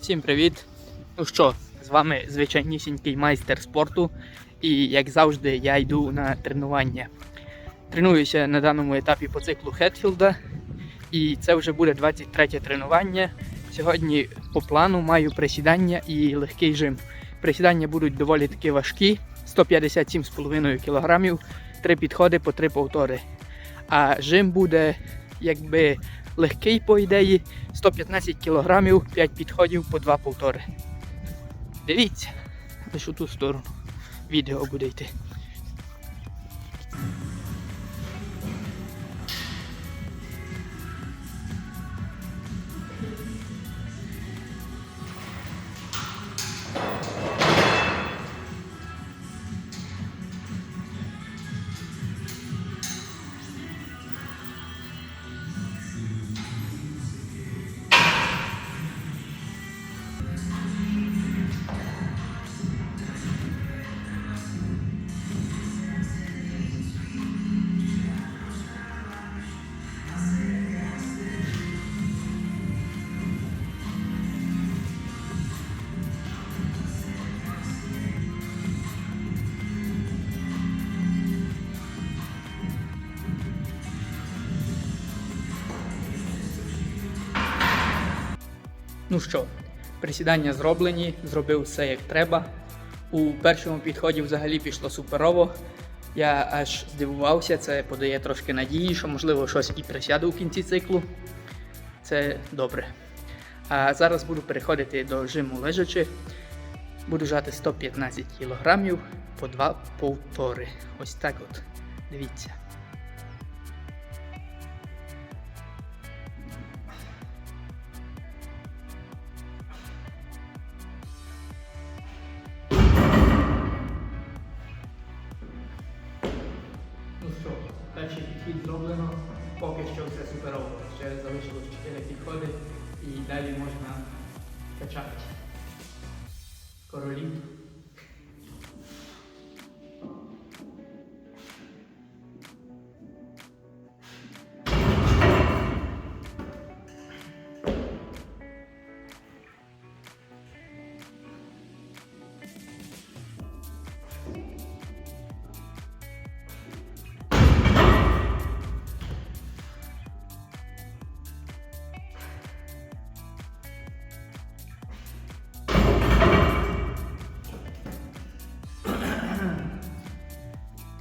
Всім привіт! Ну що, з вами звичайнісінький майстер спорту. І як завжди, я йду на тренування. Тренуюся на даному етапі по циклу Хетфілда. І це вже буде 23 тренування. Сьогодні по плану маю присідання і легкий жим. Присідання будуть доволі таки важкі, 157,5 кг, три підходи по три повтори. А жим буде якби легкий по ідеї, 115 кг, 5 підходів по 2 повтори. Дивіться, лише у ту сторону. Відео буде йти. Ну що, присідання зроблені, зробив все як треба. У першому підході взагалі пішло суперово. Я аж здивувався, це подає трошки надії, що можливо щось і присяду в кінці циклу. Це добре. А зараз буду переходити до жиму лежачи. Буду жати 115 кг по два повтори. Ось так от. Дивіться. Підхід зроблено, поки що все суперово. Ще залишилось 4 підходи і далі можна качати. Королі.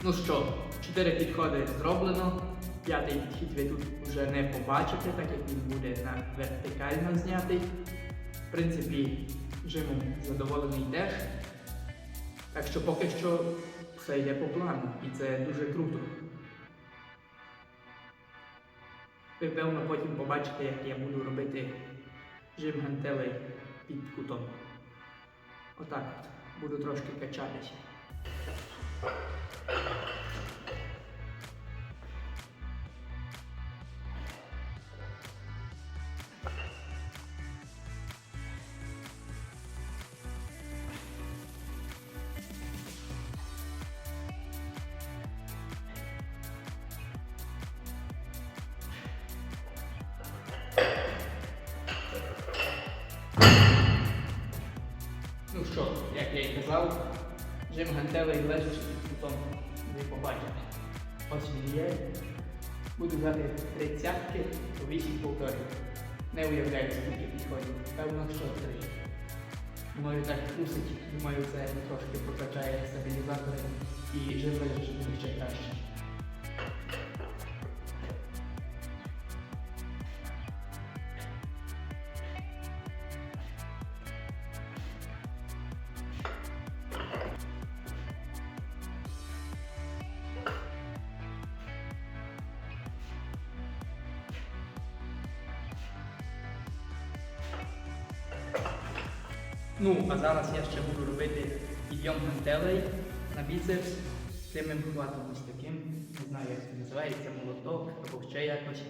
Ну що, 4 підходи зроблено. П'ятий підхід ви тут вже не побачите, так як він буде на вертикально знятий. В принципі, жимом задоволений теж. Так що поки що все йде по плану і це дуже круто. Ви певно потім побачите, як я буду робити жим гантелей під кутом. Отак. Буду трошки качатися. Ну що, як я і казав, жим Гантелий лежить під кутом, ви побачите. Ось він є. Буду взяти тридцятки по 8 повторів. Не уявляю, скільки підходів. Певно, що три. Думаю, так трусить, думаю, це трошки прокачає стабілізатори і жим Ну, а зараз я ще буду робити підйом гантелей на біцепс прямим хватом ось таким. Не знаю, як це називається, молоток або ще якось.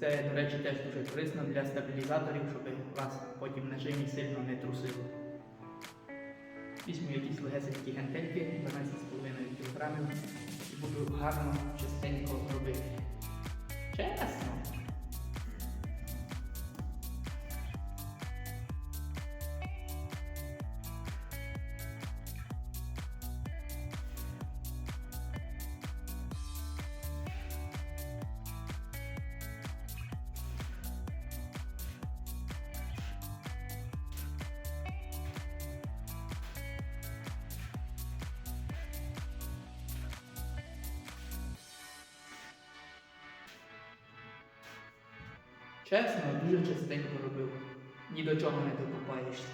Це, до речі, теж дуже корисно для стабілізаторів, щоб вас потім на жимі сильно не трусило. Візьму якісь легесенькі гантельки, 12,5 кг і буду гарно, частенько робити. Чесно. Чесно, дуже частенько робив. Ні до чого не докопаєшся.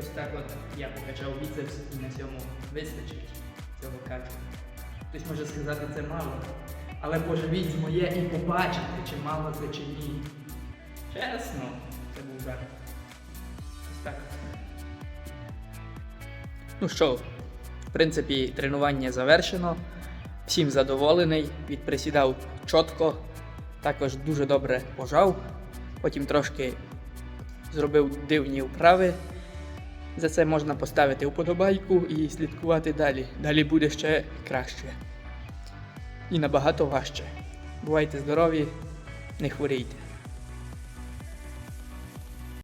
Ось так от я покачав біцепс і на цьому вистачить цього качу. Хтось може сказати, це мало. Але поживіть моє і побачите, чи мало це чи ні. Чесно, це був жах. Ось так. Ну що, в принципі, тренування завершено. Всім задоволений, відприсідав чітко, також дуже добре пожав. Потім трошки зробив дивні вправи. За це можна поставити вподобайку і слідкувати далі. Далі буде ще краще. І набагато важче. Бувайте здорові, не хворійте.